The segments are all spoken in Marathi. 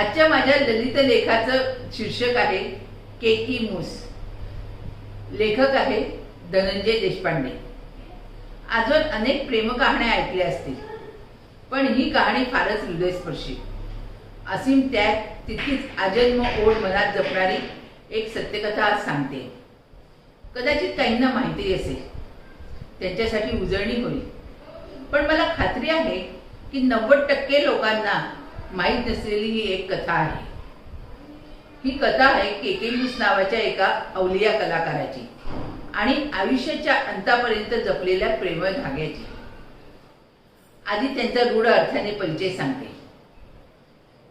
आजच्या माझ्या ललित लेखाचं शीर्षक आहे केकी मूस. लेखक आहे धनंजय देशपांडे. आजवर अनेक प्रेमकहाण्या ऐकल्या असतील पण ही कहाणी फारच हृदयस्पर्शी. असीम त्याग तितकीच आजन्म ओढ मनात जपणारी एक सत्यकथा आज सांगते. कदाचित काहींना माहिती असेल त्यांच्यासाठी उजळणी होईल. पण मला खात्री आहे की नव्वद टक्के लोकांना माहीत नसलेली ही एक कथा आहे. ही कथा आहे केकेलूस नावाच्या एका अवलिया कलाकाराची आणि आयुष्याच्या अंतापर्यंत जपलेल्या प्रेमळ धाग्याची. आधी त्यांचा रूढ अर्थाने परिचय सांगते.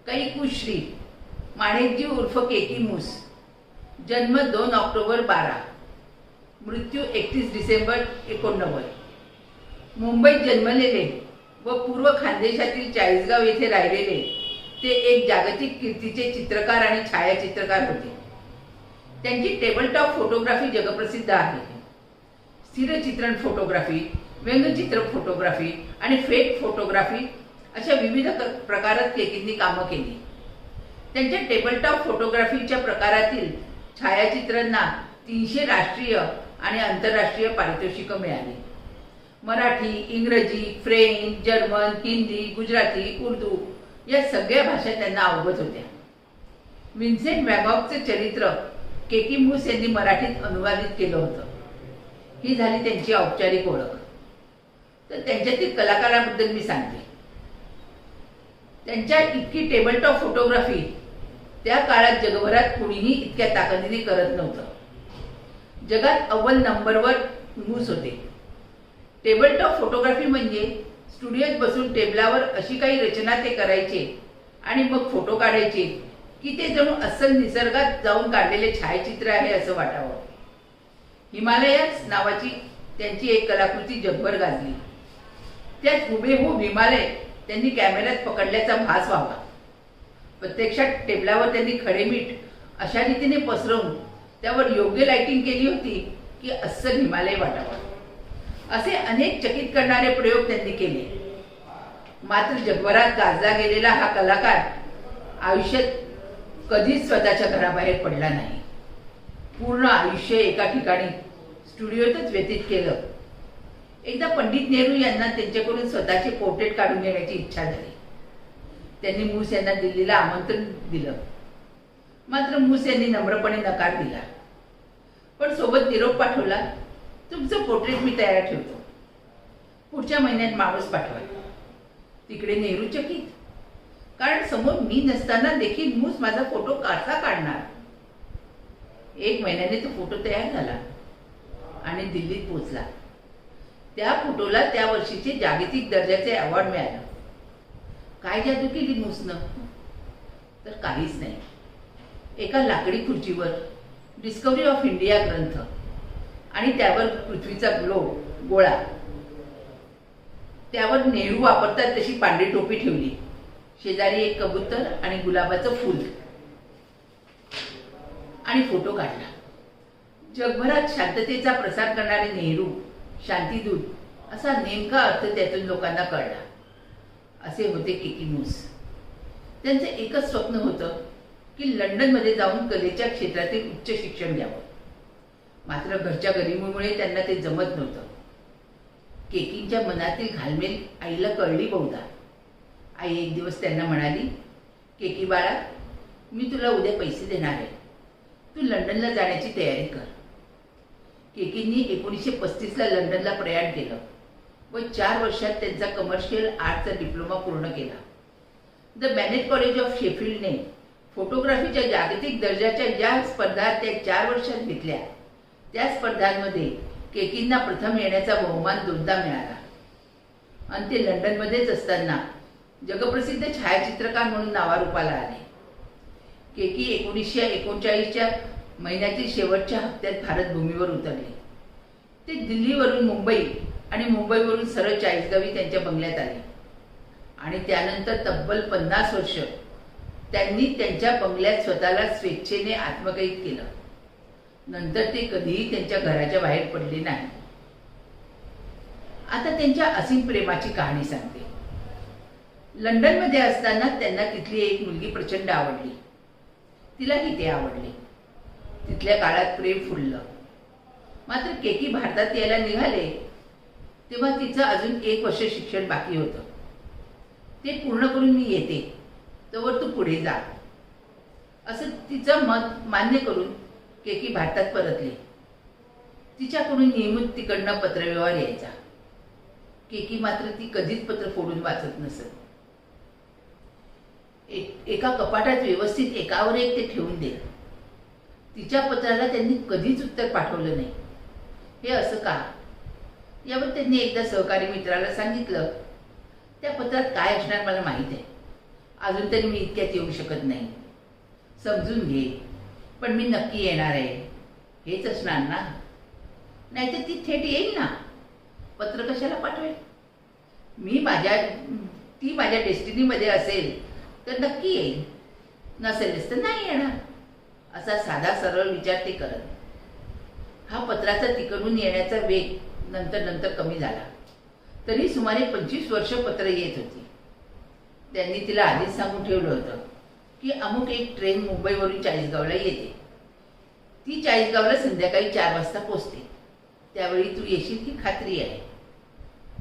कैकुश्री माणिकजी उर्फ केकी मूस जन्म दोन ऑक्टोबर बारा मृत्यू एकतीस डिसेंबर एकोणनव्वद. मुंबईत जन्मलेले व पूर्व खानदेशातील चाळीसगाव येथे राहिलेले ते एक जागतिक कीर्तीचे चित्रकार आणि छायाचित्रकार होते. त्यांची टेबलटॉप फोटोग्राफी जगप्रसिद्ध आहे. स्थिरचित्रण फोटोग्राफी व्यंगचित्र फोटोग्राफी आणि फेक फोटोग्राफी अशा विविध क- प्रकारात केकींनी कामं केली. त्यांच्या टेबलटॉप फोटोग्राफीच्या प्रकारातील छायाचित्रांना तीनशे राष्ट्रीय आणि आंतरराष्ट्रीय पारितोषिकं मिळाली. मराठी इंग्रजी फ्रेंच जर्मन हिंदी गुजराती उर्दू या सगळ्या भाषा त्यांना अवगत होत्या. विन्सेंट वॅगॉकचे चरित्र केकी मूस यांनी मराठीत अनुवादित केलं होतं. ही झाली त्यांची औपचारिक ओळख. तर त्यांच्यातील कलाकाराबद्दल मी सांगते. त्यांच्या इतकी टेबलटॉप फोटोग्राफी त्या काळात जगभरात कुणीही इतक्या ताकदीने करत नव्हतं. जगात अव्वल नंबरवर मूस होते. टेबलटॉप फोटोग्राफी म्हणजे स्टुडिओत बसून टेबलावर अशी काही रचना ते करायचे आणि मग फोटो काढायचे की ते जणू अस्सल निसर्गात जाऊन काढलेले छायाचित्र आहे असं वाटावं. हिमालयास नावाची त्यांची एक कलाकृती जगभर गाजली. त्यात हुबेहूब हिमालय त्यांनी कॅमेऱ्यात पकडल्याचा भास व्हावा. प्रत्यक्षात टेबलावर त्यांनी खडे मीठ अशा रीतीने पसरवून त्यावर योग्य लाइटिंग केली होती की अस्सल हिमालय वाटावा. असे अनेक चकित करणारे प्रयोग त्यांनी केले. मात्र जगभरात गाजला गेलेला हा कलाकार आयुष्यात कधीच स्वतःच्या घराबाहेर पडला नाही. पूर्ण आयुष्य एका ठिकाणी स्टुडिओतच व्यतीत केलं. एकदा पंडित नेहरू यांना त्यांच्याकडून स्वतःचे पोर्ट्रेट काढून घेण्याची इच्छा झाली. त्यांनी मूस यांना दिल्लीला आमंत्रण दिलं. मात्र मूस यांनी नम्रपणे नकार दिला. पण सोबत निरोप पाठवला. तुमचं पोर्ट्रेट मी तयार ठेवतो. पुढच्या महिन्यात माणूस पाठवा तिकडे नेहरू चकित. कारण समोर मी नसताना देखील मूस माझा फोटो कसा काढणार. एक महिन्याने तो फोटो तयार झाला आणि दिल्लीत पोहोचला. त्या फोटोला त्या वर्षीचे जागतिक दर्जाचे अवॉर्ड मिळालं. काय जादू केली मूसनं? तर काहीच नाही. एका लाकडी खुर्चीवर डिस्कवरी ऑफ इंडिया ग्रंथ. आणि त्यावर पृथ्वीचा ग्लो गोळा. त्यावर नेहरू वापरतात तशी पांढरी टोपी ठेवली. शेजारी एक कबूतर आणि गुलाबाचं फूल. आणि फोटो काढला. जगभरात शांततेचा प्रसार करणारे नेहरू शांतीदूत असा नेमका अर्थ त्यातून लोकांना कळला. असे होते केकी मूस त्यांचं एकच स्वप्न होतं की लंडनमध्ये जाऊन कलेच्या क्षेत्रातील उच्च शिक्षण घ्यावं. मात्र घरच्या गरिबीमुळे त्यांना ते जमत नव्हतं. केकींच्या मनातील घालमेल आईला कळली बहुधा. आई एक दिवस त्यांना म्हणाली केकी बाळा मी तुला उद्या पैसे देणार आहे. तू लंडनला जाण्याची तयारी कर. केकींनी एकोणीसशे पस्तीसला लंडनला प्रयाण केलं व चार वर्षात त्यांचा कमर्शियल आर्टचा डिप्लोमा पूर्ण केला. द बॅनेट कॉलेज ऑफ शेफिल्डने फोटोग्राफीच्या जागतिक दर्जाच्या ज्या स्पर्धा त्या चार वर्षात घेतल्या त्या स्पर्धांमध्ये केकींना प्रथम येण्याचा बहुमान दोनदा मिळाला. आणि ते लंडनमध्येच असताना जगप्रसिद्ध छायाचित्रकार म्हणून नावारूपाला आले. केकी एकोणीसशे एकोणचाळीसच्या महिन्यातील शेवटच्या हप्त्यात भारत भूमीवर उतरले. ते दिल्लीवरून मुंबई आणि मुंबईवरून सरळ चाळीसगावी त्यांच्या बंगल्यात आले. आणि त्यानंतर तब्बल पन्नास वर्ष त्यांनी त्यांच्या बंगल्यात स्वतःला स्वेच्छेने आत्मकैद केलं. नंतर ते कधीही त्यांच्या घराच्या बाहेर पडले नाही. आता त्यांच्या असीम प्रेमाची कहाणी सांगते. लंडनमध्ये असताना त्यांना तिथली एक मुलगी प्रचंड आवडली. तिलाही ते आवडले. तिथल्या काळात प्रेम फुललं. मात्र केकी भारतात यायला निघाले तेव्हा तिचं अजून एक वर्ष शिक्षण बाकी होतं. ते पूर्ण करून मी येते. तोवर तू पुढे जा. असं तिचं मत मान्य करून केकी भारतात परतली. तिच्याकडून नियमित तिकडनं पत्रव्यवहार यायचा. केकी मात्र ती कधीच पत्र फोडून वाचत नसत. एक- एका कपाटात व्यवस्थित एकावर एक ते ठेवून दे. तिच्या पत्राला त्यांनी कधीच उत्तर पाठवलं नाही. हे असं का? यावर त्यांनी एकदा सहकारी मित्राला सांगितलं त्या पत्रात काय असणार मला माहीत आहे. अजून तरी मी इतक्यात येऊ शकत नाही. समजून घे. पण मी नक्की येणार आहे. हेच असणार ना? नाहीतर ती थेट येईल ना? पत्र कशाला पाठवेल? मी माझ्या ती माझ्या डेस्टिनीमध्ये असेल तर नक्की येईल. नसेलच तर नाही येणार. असा साधा सरळ विचार ते करत. हा पत्राचा तिकडून येण्याचा वेग नंतर नंतर कमी झाला. तरी सुमारे पंचवीस वर्ष पत्र येत होती. त्यांनी तिला आधीच सांगून ठेवलं होतं. की अमुक एक ट्रेन मुंबईवरून चाळीसगावला येते. ती चाळीसगावला संध्याकाळी चार वाजता पोचते त्यावेळी तू येशील ही खात्री आहे.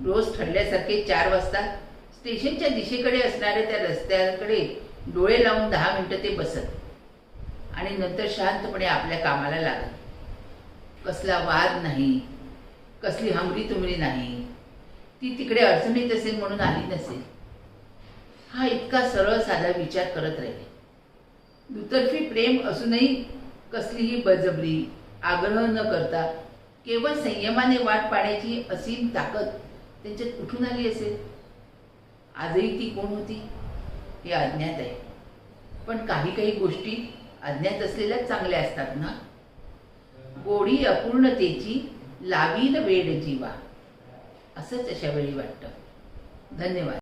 रोज ठरल्यासारखे चार वाजता स्टेशनच्या दिशेकडे असणाऱ्या त्या रस्त्याकडे डोळे लावून दहा मिनटं ते बसत. आणि नंतर शांतपणे आपल्या कामाला लागत. कसला वाद नाही. कसली हमरी तुमरी नाही. ती तिकडे अडचणीत असेल म्हणून आली नसेल. हा इतका सरळ साधा विचार करत राहिले. दुतर्फी प्रेम असूनही कसलीही बजबरी आग्रह न करता केवळ संयमाने वाट पाण्याची असीम ताकद त्यांच्यात कुठून आली असेल? आजही ती कोण होती? हे अज्ञात आहे. पण काही काही गोष्टी अज्ञात असलेल्या चांगल्या असतात ना? गोडी अपूर्णतेची लावील वेड जीवा. असंच अशा वेळी वाटतं. धन्यवाद.